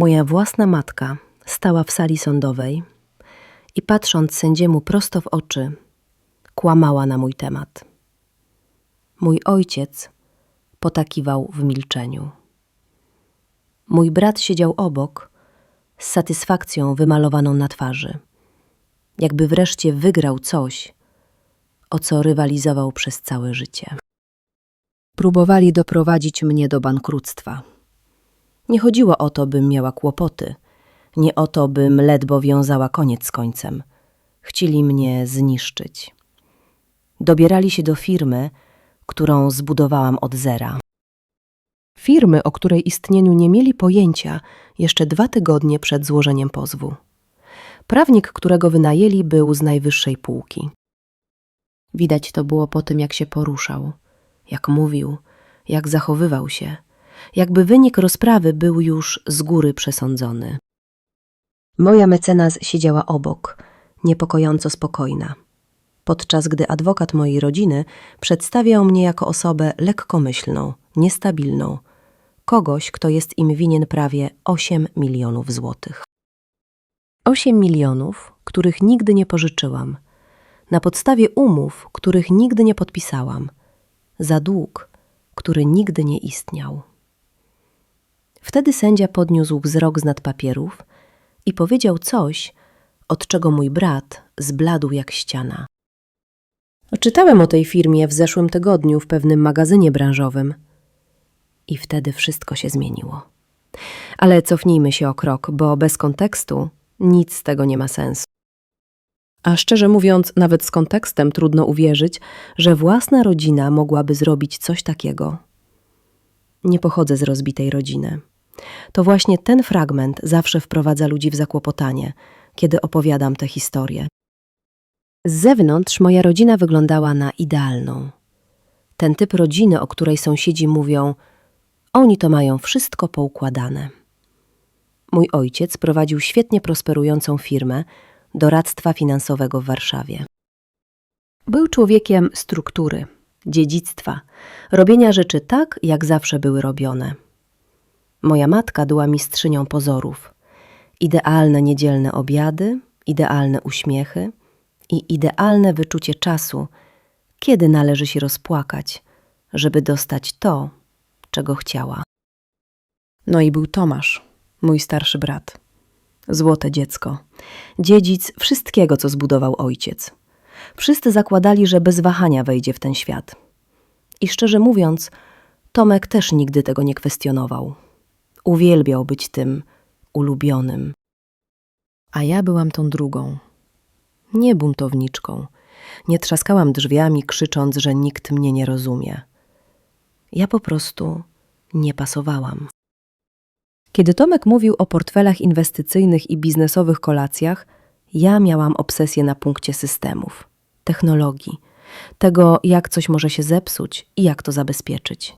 Moja własna matka stała w sali sądowej i patrząc sędziemu prosto w oczy, kłamała na mój temat. Mój ojciec potakiwał w milczeniu. Mój brat siedział obok, z satysfakcją wymalowaną na twarzy, jakby wreszcie wygrał coś, o co rywalizował przez całe życie. Próbowali doprowadzić mnie do bankructwa. Nie chodziło o to, bym miała kłopoty, nie o to, bym ledwo wiązała koniec z końcem. Chcieli mnie zniszczyć. Dobierali się do firmy, którą zbudowałam od zera. Firmy, o której istnieniu nie mieli pojęcia jeszcze dwa tygodnie przed złożeniem pozwu. Prawnik, którego wynajęli, był z najwyższej półki. Widać to było po tym, jak się poruszał, jak mówił, jak zachowywał się, jakby wynik rozprawy był już z góry przesądzony. Moja mecenas siedziała obok, niepokojąco spokojna, podczas gdy adwokat mojej rodziny przedstawiał mnie jako osobę lekkomyślną, niestabilną, kogoś, kto jest im winien prawie 8 milionów złotych. 8 milionów, których nigdy nie pożyczyłam, na podstawie umów, których nigdy nie podpisałam, za dług, który nigdy nie istniał. Wtedy sędzia podniósł wzrok z nad papierów i powiedział coś, od czego mój brat zbladł jak ściana. Czytałem o tej firmie w zeszłym tygodniu w pewnym magazynie branżowym. I wtedy wszystko się zmieniło. Ale cofnijmy się o krok, bo bez kontekstu nic z tego nie ma sensu. A szczerze mówiąc, nawet z kontekstem trudno uwierzyć, że własna rodzina mogłaby zrobić coś takiego. Nie pochodzę z rozbitej rodziny. To właśnie ten fragment zawsze wprowadza ludzi w zakłopotanie, kiedy opowiadam tę historię. Z zewnątrz moja rodzina wyglądała na idealną. Ten typ rodziny, o której sąsiedzi mówią, oni to mają wszystko poukładane. Mój ojciec prowadził świetnie prosperującą firmę doradztwa finansowego w Warszawie. Był człowiekiem struktury, dziedzictwa, robienia rzeczy tak, jak zawsze były robione. Moja matka była mistrzynią pozorów. Idealne niedzielne obiady, idealne uśmiechy i idealne wyczucie czasu, kiedy należy się rozpłakać, żeby dostać to, czego chciała. No i był Tomasz, mój starszy brat. Złote dziecko, dziedzic wszystkiego, co zbudował ojciec. Wszyscy zakładali, że bez wahania wejdzie w ten świat. I szczerze mówiąc, Tomek też nigdy tego nie kwestionował. Uwielbiał być tym ulubionym. A ja byłam tą drugą. Nie buntowniczką. Nie trzaskałam drzwiami, krzycząc, że nikt mnie nie rozumie. Ja po prostu nie pasowałam. Kiedy Tomek mówił o portfelach inwestycyjnych i biznesowych kolacjach, ja miałam obsesję na punkcie systemów, technologii, tego, jak coś może się zepsuć i jak to zabezpieczyć.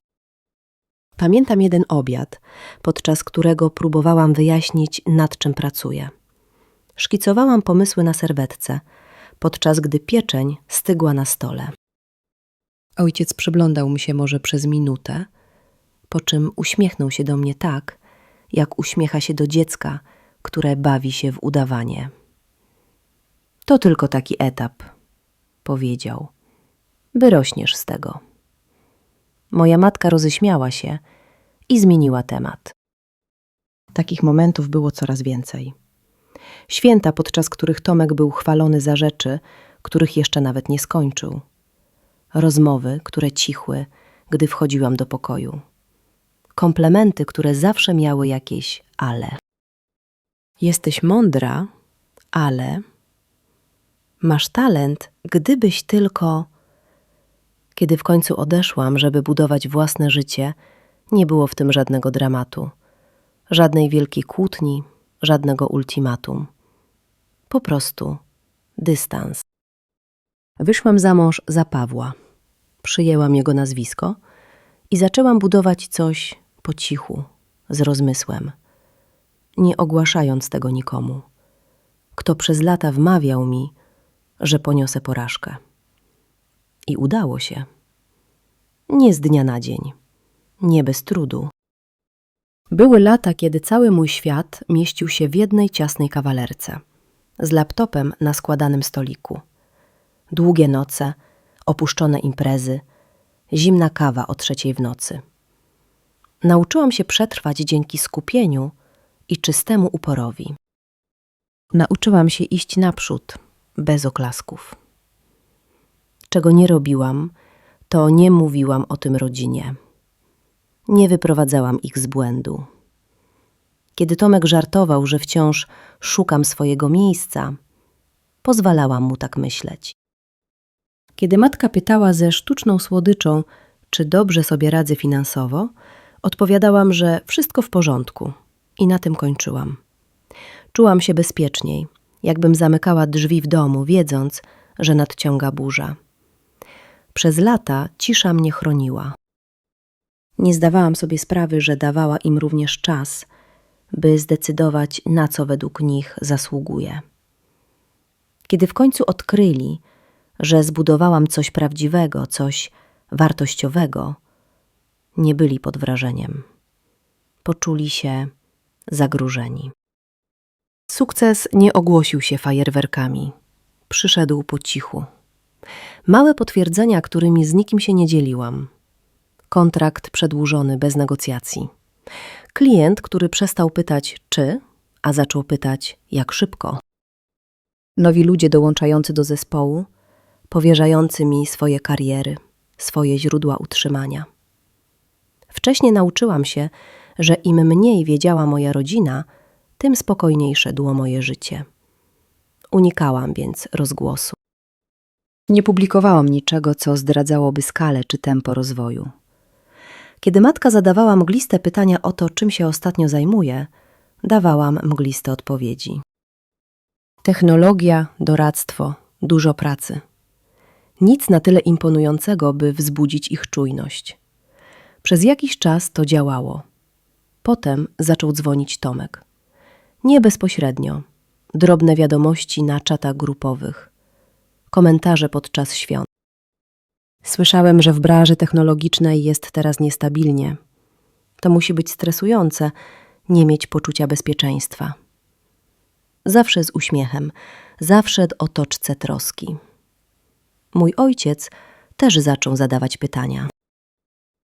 Pamiętam jeden obiad, podczas którego próbowałam wyjaśnić, nad czym pracuję. Szkicowałam pomysły na serwetce, podczas gdy pieczeń stygła na stole. Ojciec przyglądał mi się może przez minutę, po czym uśmiechnął się do mnie tak, jak uśmiecha się do dziecka, które bawi się w udawanie. To tylko taki etap, powiedział. Wyrośniesz z tego. Moja matka roześmiała się i zmieniła temat. Takich momentów było coraz więcej. Święta, podczas których Tomek był chwalony za rzeczy, których jeszcze nawet nie skończył. Rozmowy, które cichły, gdy wchodziłam do pokoju. Komplementy, które zawsze miały jakieś ale. Jesteś mądra, ale masz talent, gdybyś tylko. Kiedy w końcu odeszłam, żeby budować własne życie, nie było w tym żadnego dramatu, żadnej wielkiej kłótni, żadnego ultimatum. Po prostu dystans. Wyszłam za mąż za Pawła. Przyjęłam jego nazwisko i zaczęłam budować coś po cichu, z rozmysłem, nie ogłaszając tego nikomu. Kto przez lata wmawiał mi, że poniosę porażkę. I udało się. Nie z dnia na dzień, nie bez trudu. Były lata, kiedy cały mój świat mieścił się w jednej ciasnej kawalerce, z laptopem na składanym stoliku. Długie noce, opuszczone imprezy, zimna kawa o trzeciej w nocy. Nauczyłam się przetrwać dzięki skupieniu i czystemu uporowi. Nauczyłam się iść naprzód, bez oklasków. Czego nie robiłam, to nie mówiłam o tym rodzinie. Nie wyprowadzałam ich z błędu. Kiedy Tomek żartował, że wciąż szukam swojego miejsca, pozwalałam mu tak myśleć. Kiedy matka pytała ze sztuczną słodyczą, czy dobrze sobie radzę finansowo, odpowiadałam, że wszystko w porządku i na tym kończyłam. Czułam się bezpieczniej, jakbym zamykała drzwi w domu, wiedząc, że nadciąga burza. Przez lata cisza mnie chroniła. Nie zdawałam sobie sprawy, że dawała im również czas, by zdecydować, na co według nich zasługuje. Kiedy w końcu odkryli, że zbudowałam coś prawdziwego, coś wartościowego, nie byli pod wrażeniem. Poczuli się zagrożeni. Sukces nie ogłosił się fajerwerkami. Przyszedł po cichu. Małe potwierdzenia, którymi z nikim się nie dzieliłam. Kontrakt przedłużony bez negocjacji. Klient, który przestał pytać czy, a zaczął pytać jak szybko. Nowi ludzie dołączający do zespołu, powierzający mi swoje kariery, swoje źródła utrzymania. Wcześniej nauczyłam się, że im mniej wiedziała moja rodzina, tym spokojniejsze było moje życie. Unikałam więc rozgłosu. Nie publikowałam niczego, co zdradzałoby skalę czy tempo rozwoju. Kiedy matka zadawała mgliste pytania o to, czym się ostatnio zajmuje, dawałam mgliste odpowiedzi. Technologia, doradztwo, dużo pracy. Nic na tyle imponującego, by wzbudzić ich czujność. Przez jakiś czas to działało. Potem zaczął dzwonić Tomek. Nie bezpośrednio. Drobne wiadomości na czatach grupowych. Komentarze podczas świąt. Słyszałem, że w branży technologicznej jest teraz niestabilnie. To musi być stresujące, nie mieć poczucia bezpieczeństwa. Zawsze z uśmiechem, zawsze w otoczce troski. Mój ojciec też zaczął zadawać pytania.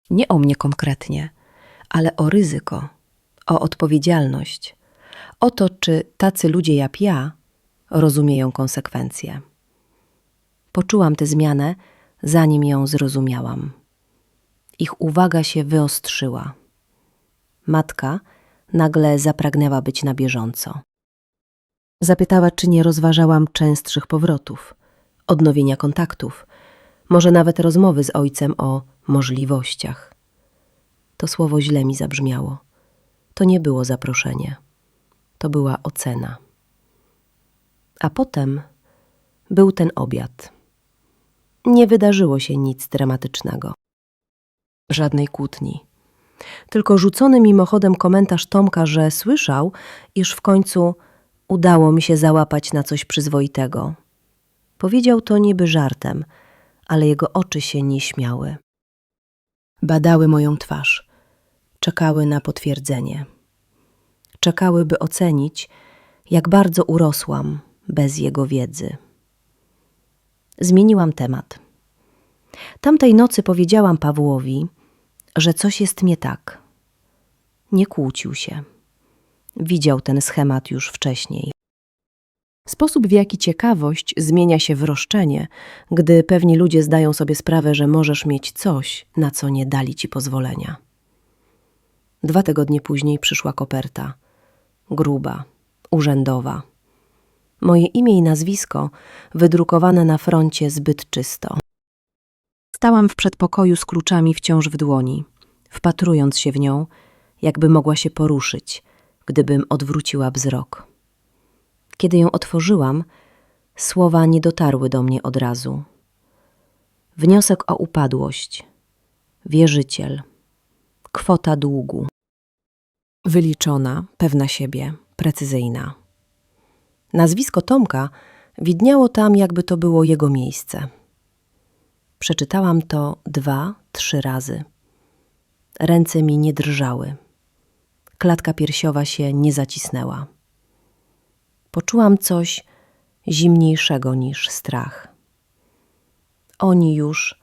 Nie o mnie konkretnie, ale o ryzyko, o odpowiedzialność, o to, czy tacy ludzie jak ja rozumieją konsekwencje. Poczułam tę zmianę, zanim ją zrozumiałam. Ich uwaga się wyostrzyła. Matka nagle zapragnęła być na bieżąco. Zapytała, czy nie rozważałam częstszych powrotów, odnowienia kontaktów, może nawet rozmowy z ojcem o możliwościach. To słowo źle mi zabrzmiało. To nie było zaproszenie, to była ocena. A potem był ten obiad. Nie wydarzyło się nic dramatycznego. Żadnej kłótni. Tylko rzucony mimochodem komentarz Tomka, że słyszał, iż w końcu udało mi się załapać na coś przyzwoitego. Powiedział to niby żartem, ale jego oczy się nie śmiały. Badały moją twarz, czekały na potwierdzenie. Czekały, by ocenić, jak bardzo urosłam bez jego wiedzy. Zmieniłam temat. Tamtej nocy powiedziałam Pawłowi, że coś jest nie tak. Nie kłócił się. Widział ten schemat już wcześniej. Sposób, w jaki ciekawość zmienia się w roszczenie, gdy pewni ludzie zdają sobie sprawę, że możesz mieć coś, na co nie dali ci pozwolenia. Dwa tygodnie później przyszła koperta. Gruba, urzędowa. Moje imię i nazwisko wydrukowane na froncie zbyt czysto. Stałam w przedpokoju z kluczami wciąż w dłoni, wpatrując się w nią, jakby mogła się poruszyć, gdybym odwróciła wzrok. Kiedy ją otworzyłam, słowa nie dotarły do mnie od razu. Wniosek o upadłość, wierzyciel, kwota długu. Wyliczona, pewna siebie, precyzyjna. Nazwisko Tomka widniało tam, jakby to było jego miejsce. Przeczytałam to dwa, trzy razy. Ręce mi nie drżały. klatka piersiowa się nie zacisnęła. Poczułam coś zimniejszego niż strach. Oni już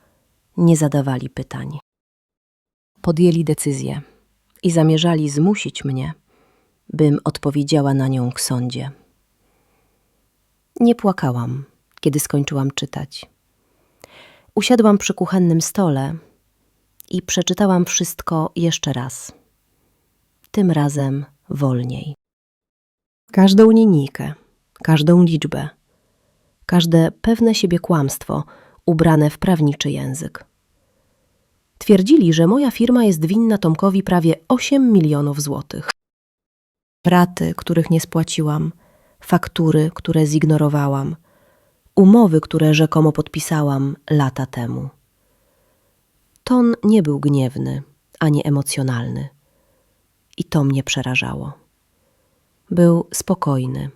nie zadawali pytań. Podjęli decyzję i zamierzali zmusić mnie, bym odpowiedziała na nią w sądzie. Nie płakałam, kiedy skończyłam czytać. Usiadłam przy kuchennym stole i przeczytałam wszystko jeszcze raz. Tym razem wolniej. Każdą linijkę, każdą liczbę, każde pewne siebie kłamstwo ubrane w prawniczy język. Twierdzili, że moja firma jest winna Tomkowi prawie 8 milionów złotych. Raty, których nie spłaciłam, faktury, które zignorowałam, umowy, które rzekomo podpisałam lata temu. Ton nie był gniewny ani emocjonalny. I to mnie przerażało. Był spokojny,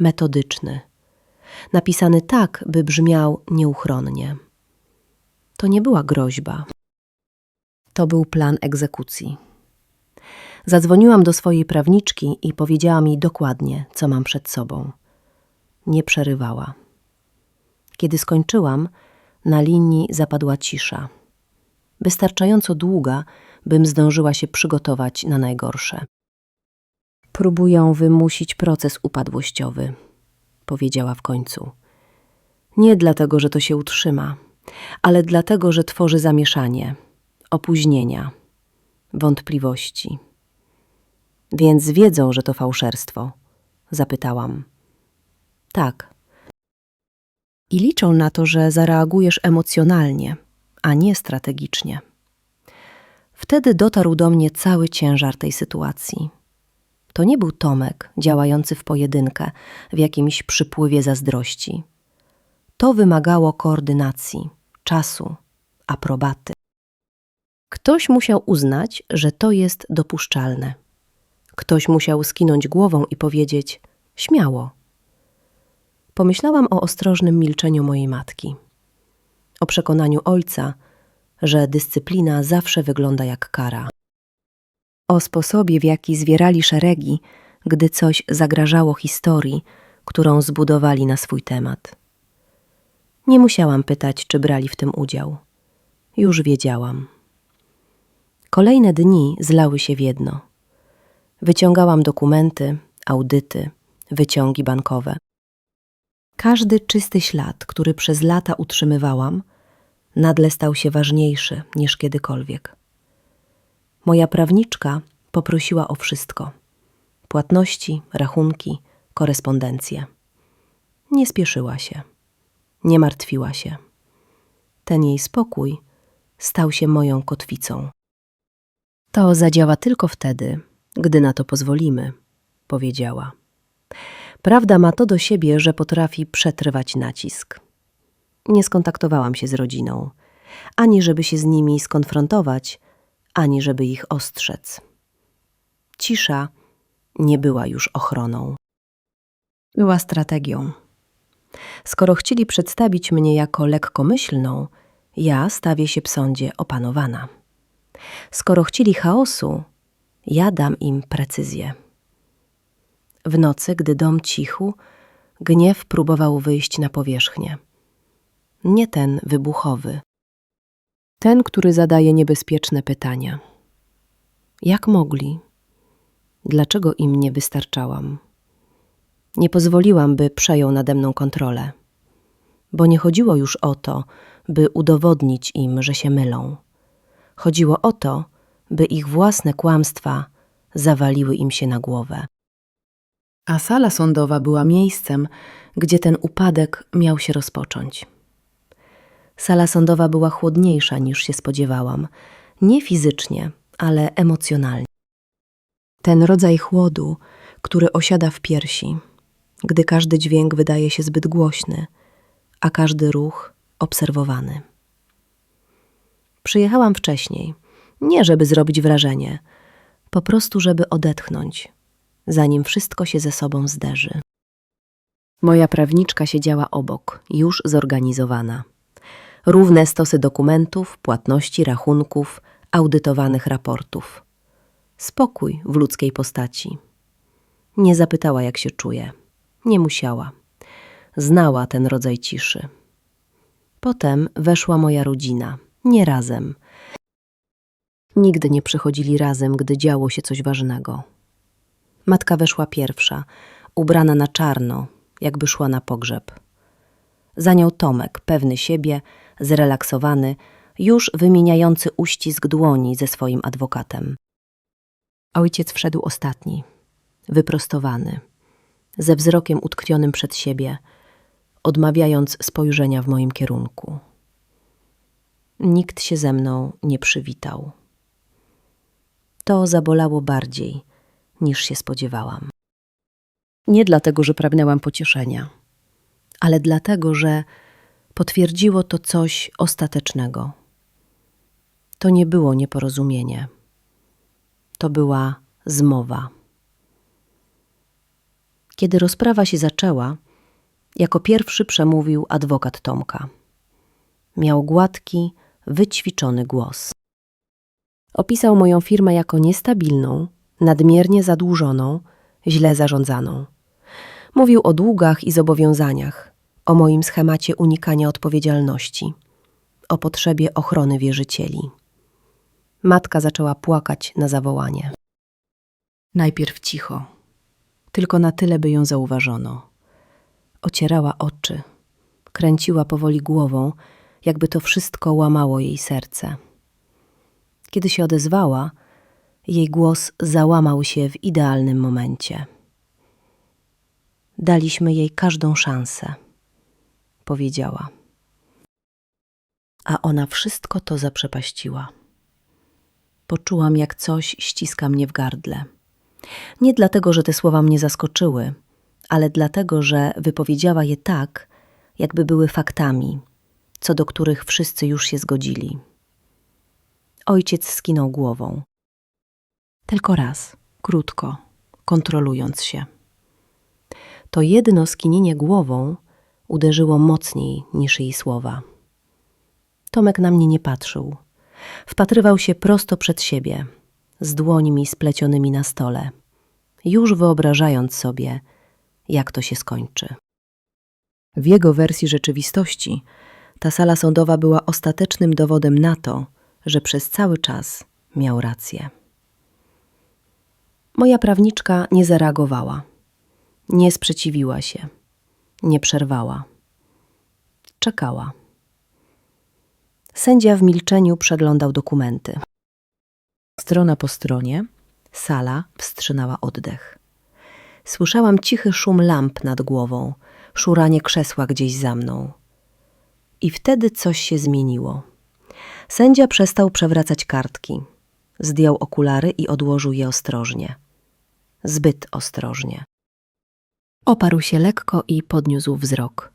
metodyczny, napisany tak, by brzmiał nieuchronnie. To nie była groźba. To był plan egzekucji. Zadzwoniłam do swojej prawniczki i powiedziała mi dokładnie, co mam przed sobą. Nie przerywała. Kiedy skończyłam, na linii zapadła cisza. Wystarczająco długa, bym zdążyła się przygotować na najgorsze. Próbują wymusić proces upadłościowy, powiedziała w końcu. Nie dlatego, że to się utrzyma, ale dlatego, że tworzy zamieszanie, opóźnienia, wątpliwości. Więc wiedzą, że to fałszerstwo? Zapytałam. Tak. I liczą na to, że zareagujesz emocjonalnie, a nie strategicznie. Wtedy dotarł do mnie cały ciężar tej sytuacji. To nie był Tomek działający w pojedynkę, w jakimś przypływie zazdrości. To wymagało koordynacji, czasu, aprobaty. Ktoś musiał uznać, że to jest dopuszczalne. Ktoś musiał skinąć głową i powiedzieć: Śmiało. Pomyślałam o ostrożnym milczeniu mojej matki, o przekonaniu ojca, że dyscyplina zawsze wygląda jak kara, o sposobie, w jaki zwierali szeregi, gdy coś zagrażało historii, którą zbudowali na swój temat. Nie musiałam pytać, czy brali w tym udział. Już wiedziałam. Kolejne dni zlały się w jedno. Wyciągałam dokumenty, audyty, wyciągi bankowe. Każdy czysty ślad, który przez lata utrzymywałam, nagle stał się ważniejszy niż kiedykolwiek. Moja prawniczka poprosiła o wszystko: płatności, rachunki, korespondencję. Nie spieszyła się, nie martwiła się. Ten jej spokój stał się moją kotwicą. To zadziała tylko wtedy, gdy na to pozwolimy, powiedziała. Prawda ma to do siebie, że potrafi przetrwać nacisk. Nie skontaktowałam się z rodziną, ani żeby się z nimi skonfrontować, ani żeby ich ostrzec. Cisza nie była już ochroną. Była strategią. Skoro chcieli przedstawić mnie jako lekkomyślną, ja stawię się w sądzie opanowana. Skoro chcieli chaosu, ja dam im precyzję. W nocy, gdy dom cichł, gniew próbował wyjść na powierzchnię. Nie ten wybuchowy. Ten, który zadaje niebezpieczne pytania. Jak mogli? Dlaczego im nie wystarczałam? Nie pozwoliłam, by przejął nade mną kontrolę, bo nie chodziło już o to, by udowodnić im, że się mylą. Chodziło o to, by ich własne kłamstwa zawaliły im się na głowę. A sala sądowa była miejscem, gdzie ten upadek miał się rozpocząć. Sala sądowa była chłodniejsza niż się spodziewałam, nie fizycznie, ale emocjonalnie. Ten rodzaj chłodu, który osiada w piersi, gdy każdy dźwięk wydaje się zbyt głośny, a każdy ruch obserwowany. Przyjechałam wcześniej, nie żeby zrobić wrażenie, po prostu żeby odetchnąć, zanim wszystko się ze sobą zderzy. Moja prawniczka siedziała obok, już zorganizowana. Równe stosy dokumentów, płatności, rachunków, audytowanych raportów. Spokój w ludzkiej postaci. Nie zapytała, jak się czuje. Nie musiała. Znała ten rodzaj ciszy. Potem weszła moja rodzina. Nie razem. Nigdy nie przychodzili razem, gdy działo się coś ważnego. Matka weszła pierwsza, ubrana na czarno, jakby szła na pogrzeb. Za nią Tomek, pewny siebie, zrelaksowany, już wymieniający uścisk dłoni ze swoim adwokatem. Ojciec wszedł ostatni, wyprostowany, ze wzrokiem utkwionym przed siebie, odmawiając spojrzenia w moim kierunku. Nikt się ze mną nie przywitał. To zabolało bardziej, niż się spodziewałam. Nie dlatego, że pragnęłam pocieszenia, ale dlatego, że potwierdziło to coś ostatecznego. To nie było nieporozumienie. To była zmowa. Kiedy rozprawa się zaczęła, jako pierwszy przemówił adwokat Tomka. Miał gładki, wyćwiczony głos. Opisał moją firmę jako niestabilną, nadmiernie zadłużoną, źle zarządzaną. Mówił o długach i zobowiązaniach, o moim schemacie unikania odpowiedzialności, o potrzebie ochrony wierzycieli. Matka zaczęła płakać na zawołanie. Najpierw cicho, tylko na tyle, by ją zauważono. Ocierała oczy, kręciła powoli głową, jakby to wszystko łamało jej serce. Kiedy się odezwała, jej głos załamał się w idealnym momencie. Daliśmy jej każdą szansę, powiedziała. A ona wszystko to zaprzepaściła. Poczułam, jak coś ściska mnie w gardle. Nie dlatego, że te słowa mnie zaskoczyły, ale dlatego, że wypowiedziała je tak, jakby były faktami, co do których wszyscy już się zgodzili. Ojciec skinął głową. Tylko raz, krótko, kontrolując się. To jedno skinienie głową uderzyło mocniej niż jej słowa. Tomek na mnie nie patrzył. Wpatrywał się prosto przed siebie, z dłońmi splecionymi na stole, już wyobrażając sobie, jak to się skończy. W jego wersji rzeczywistości ta sala sądowa była ostatecznym dowodem na to, że przez cały czas miał rację. Moja prawniczka nie zareagowała, nie sprzeciwiła się, nie przerwała. Czekała. Sędzia w milczeniu przeglądał dokumenty. Strona po stronie, sala wstrzymała oddech. Słyszałam cichy szum lamp nad głową, szuranie krzesła gdzieś za mną. I wtedy coś się zmieniło. Sędzia przestał przewracać kartki. Zdjął okulary i odłożył je ostrożnie. Zbyt ostrożnie. Oparł się lekko i podniósł wzrok.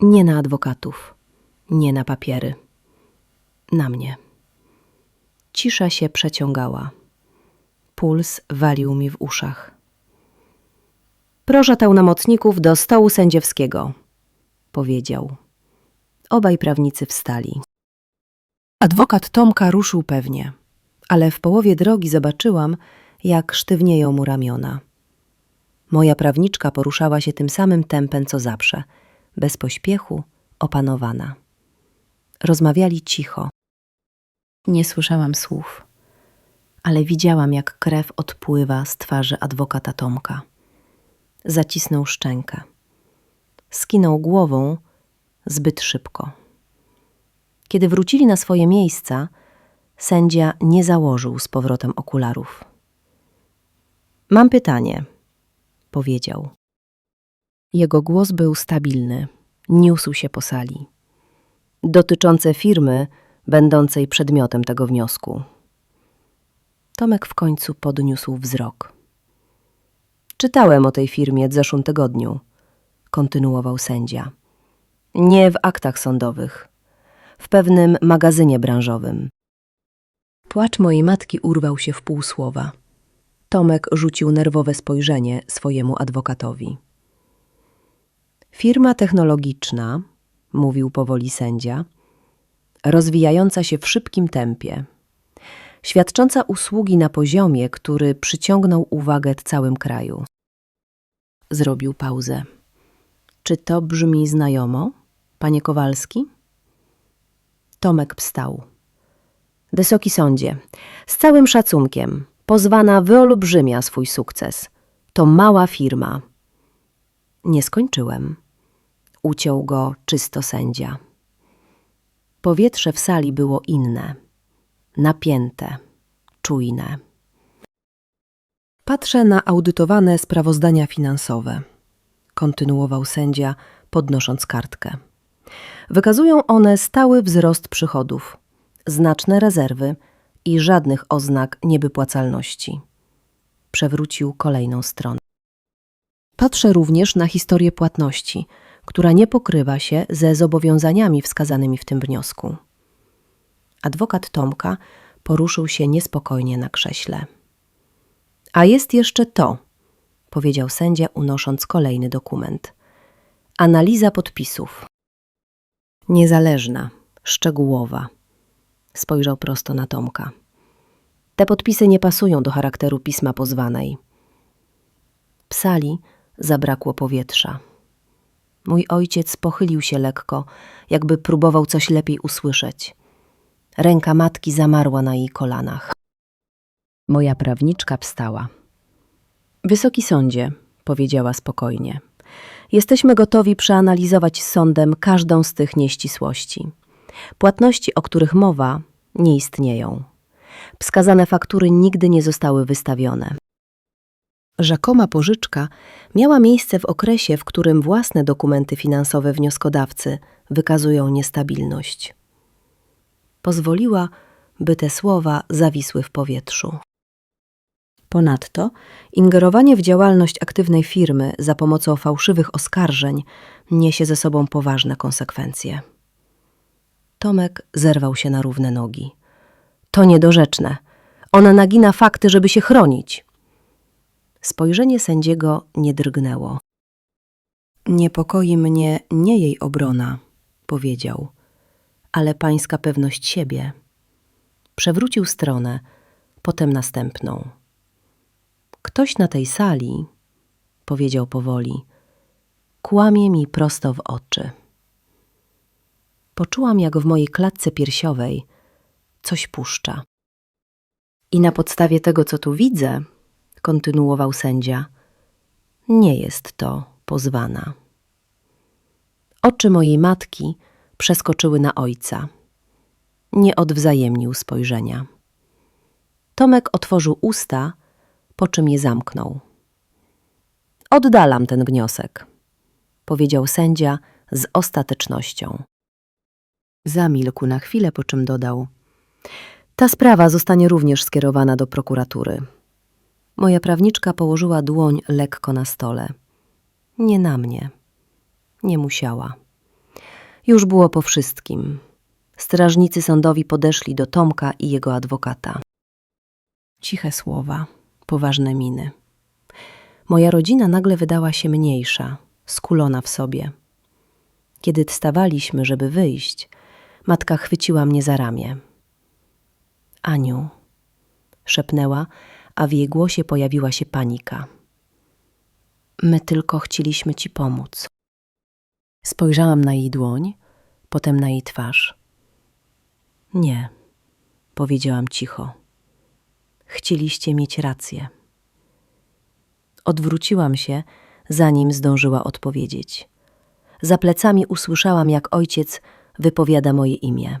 Nie na adwokatów, nie na papiery. Na mnie. Cisza się przeciągała. Puls walił mi w uszach. Proszę pełnomocników do stołu sędziowskiego, powiedział. Obaj prawnicy wstali. Adwokat Tomka ruszył pewnie, ale w połowie drogi zobaczyłam, jak sztywnieją mu ramiona. Moja prawniczka poruszała się tym samym tempem co zawsze, bez pośpiechu, opanowana. Rozmawiali cicho. Nie słyszałam słów, ale widziałam, jak krew odpływa z twarzy adwokata Tomka. Zacisnął szczękę. Skinął głową zbyt szybko. Kiedy wrócili na swoje miejsca, sędzia nie założył z powrotem okularów. Mam pytanie, powiedział. Jego głos był stabilny, niósł się po sali. Dotyczące firmy, będącej przedmiotem tego wniosku. Tomek w końcu podniósł wzrok. Czytałem o tej firmie w zeszłym tygodniu, kontynuował sędzia. Nie w aktach sądowych, w pewnym magazynie branżowym. Płacz mojej matki urwał się w pół słowa. Tomek rzucił nerwowe spojrzenie swojemu adwokatowi. Firma technologiczna, mówił powoli sędzia, rozwijająca się w szybkim tempie. świadcząca usługi na poziomie, który przyciągnął uwagę całym kraju. Zrobił pauzę. Czy to brzmi znajomo, panie Kowalski? Tomek wstał. Wysoki sądzie, z całym szacunkiem, pozwana wyolbrzymia swój sukces. To mała firma. Nie skończyłem. Uciął go czysto sędzia. Powietrze w sali było inne, napięte, czujne. Patrzę na audytowane sprawozdania finansowe, kontynuował sędzia, podnosząc kartkę. Wykazują one stały wzrost przychodów, znaczne rezerwy i żadnych oznak niewypłacalności. Przewrócił kolejną stronę. Patrzę również na historię płatności, która nie pokrywa się ze zobowiązaniami wskazanymi w tym wniosku. Adwokat Tomka poruszył się niespokojnie na krześle. A jest jeszcze to, powiedział sędzia, unosząc kolejny dokument. Analiza podpisów. Niezależna, szczegółowa. Spojrzał prosto na Tomka. Te podpisy nie pasują do charakteru pisma pozwanej. W sali zabrakło powietrza. Mój ojciec pochylił się lekko, jakby próbował coś lepiej usłyszeć. Ręka matki zamarła na jej kolanach. Moja prawniczka wstała. Wysoki sądzie, powiedziała spokojnie. Jesteśmy gotowi przeanalizować z sądem każdą z tych nieścisłości. Płatności, o których mowa, nie istnieją. Wskazane faktury nigdy nie zostały wystawione. Rzekoma pożyczka miała miejsce w okresie, w którym własne dokumenty finansowe wnioskodawcy wykazują niestabilność. Pozwoliła, by te słowa zawisły w powietrzu. Ponadto ingerowanie w działalność aktywnej firmy za pomocą fałszywych oskarżeń niesie ze sobą poważne konsekwencje. Tomek zerwał się na równe nogi. To niedorzeczne. Ona nagina fakty, żeby się chronić. Spojrzenie sędziego nie drgnęło. Niepokoi mnie nie jej obrona, powiedział, ale pańska pewność siebie. Przewrócił stronę, potem następną. Ktoś na tej sali, powiedział powoli, kłamie mi prosto w oczy. Poczułam, jak w mojej klatce piersiowej coś puszcza. I na podstawie tego, co tu widzę, kontynuował sędzia, nie jest to pozwana. Oczy mojej matki przeskoczyły na ojca. Nie odwzajemnił spojrzenia. Tomek otworzył usta, po czym je zamknął. Oddalam ten wniosek, powiedział sędzia z ostatecznością. Zamilkł na chwilę, po czym dodał: Ta sprawa zostanie również skierowana do prokuratury. Moja prawniczka położyła dłoń lekko na stole. Nie na mnie. Nie musiała. Już było po wszystkim. Strażnicy sądowi podeszli do Tomka i jego adwokata. Ciche słowa, poważne miny. Moja rodzina nagle wydała się mniejsza, skulona w sobie. Kiedy wstawaliśmy, żeby wyjść, matka chwyciła mnie za ramię. Aniu, szepnęła, a w jej głosie pojawiła się panika. My tylko chcieliśmy ci pomóc. Spojrzałam na jej dłoń, potem na jej twarz. Nie, powiedziałam cicho. Chcieliście mieć rację. Odwróciłam się, zanim zdążyła odpowiedzieć. Za plecami usłyszałam, jak ojciec wypowiada moje imię.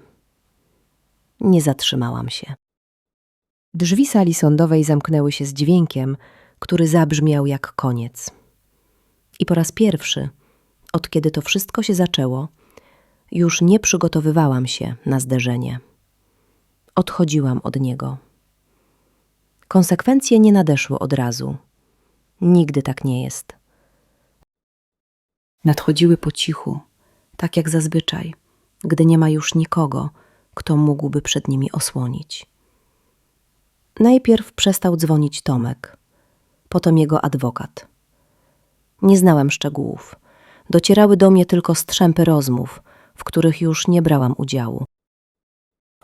Nie zatrzymałam się. Drzwi sali sądowej zamknęły się z dźwiękiem, który zabrzmiał jak koniec. I po raz pierwszy, od kiedy to wszystko się zaczęło, już nie przygotowywałam się na zderzenie. Odchodziłam od niego. Konsekwencje nie nadeszły od razu. Nigdy tak nie jest. Nadchodziły po cichu, tak jak zazwyczaj, gdy nie ma już nikogo, kto mógłby przed nimi osłonić. Najpierw przestał dzwonić Tomek, potem jego adwokat. Nie znałem szczegółów. Docierały do mnie tylko strzępy rozmów, w których już nie brałam udziału.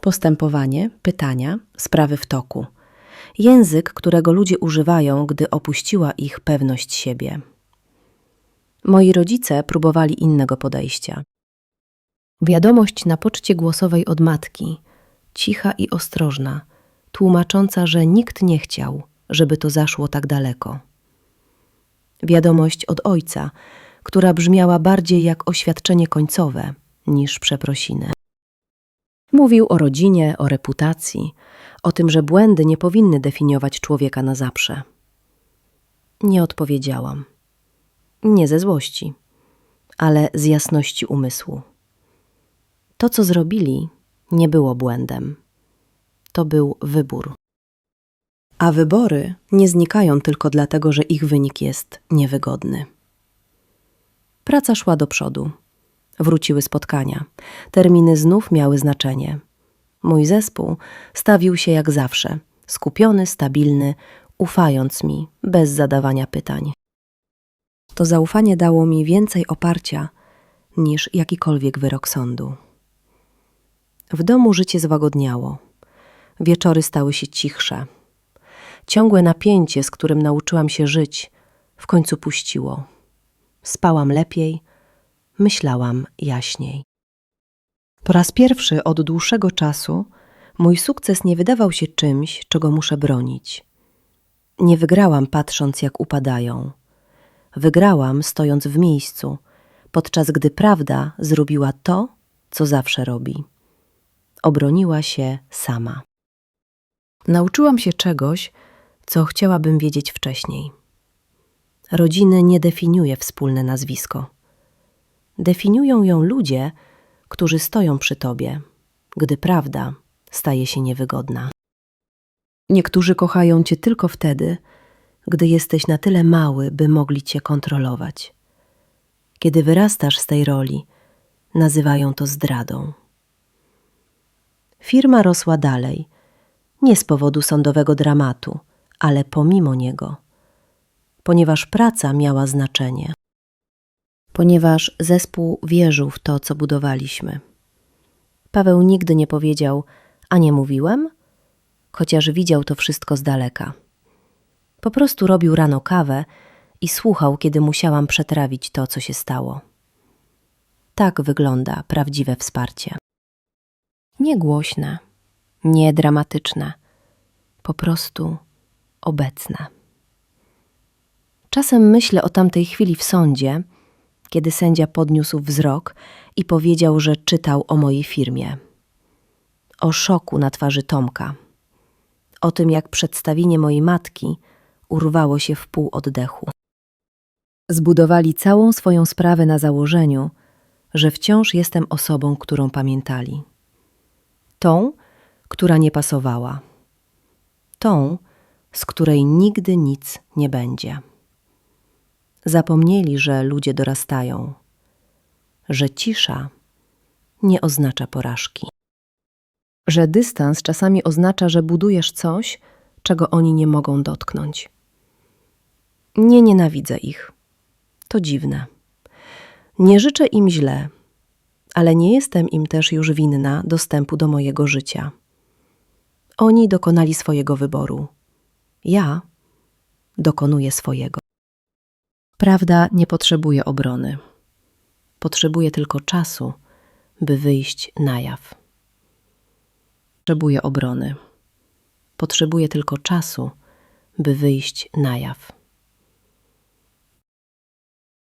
Postępowanie, pytania, sprawy w toku. Język, którego ludzie używają, gdy opuściła ich pewność siebie. Moi rodzice próbowali innego podejścia. Wiadomość na poczcie głosowej od matki, cicha i ostrożna, tłumacząca, że nikt nie chciał, żeby to zaszło tak daleko. Wiadomość od ojca, która brzmiała bardziej jak oświadczenie końcowe niż przeprosiny. Mówił o rodzinie, o reputacji, o tym, że błędy nie powinny definiować człowieka na zawsze. Nie odpowiedziałam. Nie ze złości, ale z jasności umysłu. To, co zrobili, nie było błędem. To był wybór. A wybory nie znikają tylko dlatego, że ich wynik jest niewygodny. Praca szła do przodu. Wróciły spotkania. Terminy znów miały znaczenie. Mój zespół stawił się jak zawsze, skupiony, stabilny, ufając mi, bez zadawania pytań. To zaufanie dało mi więcej oparcia niż jakikolwiek wyrok sądu. W domu życie złagodniało. Wieczory stały się cichsze. Ciągłe napięcie, z którym nauczyłam się żyć, w końcu puściło. Spałam lepiej, myślałam jaśniej. Po raz pierwszy od dłuższego czasu mój sukces nie wydawał się czymś, czego muszę bronić. Nie wygrałam patrząc, jak upadają. Wygrałam stojąc w miejscu, podczas gdy prawda zrobiła to, co zawsze robi. Obroniła się sama. Nauczyłam się czegoś, co chciałabym wiedzieć wcześniej. Rodziny nie definiuje wspólne nazwisko. Definiują ją ludzie, którzy stoją przy tobie, gdy prawda staje się niewygodna. Niektórzy kochają cię tylko wtedy, gdy jesteś na tyle mały, by mogli cię kontrolować. Kiedy wyrastasz z tej roli, nazywają to zdradą. Firma rosła dalej, nie z powodu sądowego dramatu, ale pomimo niego, ponieważ praca miała znaczenie, ponieważ zespół wierzył w to, co budowaliśmy. Paweł nigdy nie powiedział, a nie mówiłem, chociaż widział to wszystko z daleka. Po prostu robił rano kawę i słuchał, kiedy musiałam przetrawić to, co się stało. Tak wygląda prawdziwe wsparcie. Nie głośne, nie dramatyczne, po prostu obecne. Czasem myślę o tamtej chwili w sądzie, kiedy sędzia podniósł wzrok i powiedział, że czytał o mojej firmie. O szoku na twarzy Tomka. O tym, jak przedstawienie mojej matki urwało się w pół oddechu. Zbudowali całą swoją sprawę na założeniu, że wciąż jestem osobą, którą pamiętali. Tą, która nie pasowała. Tą, z której nigdy nic nie będzie. Zapomnieli, że ludzie dorastają, że cisza nie oznacza porażki, że dystans czasami oznacza, że budujesz coś, czego oni nie mogą dotknąć. Nie nienawidzę ich. To dziwne. Nie życzę im źle, ale nie jestem im też już winna dostępu do mojego życia. Oni dokonali swojego wyboru. Ja dokonuję swojego. Prawda nie potrzebuje obrony. Potrzebuje tylko czasu, by wyjść na jaw. Potrzebuje obrony. Potrzebuje tylko czasu, by wyjść na jaw.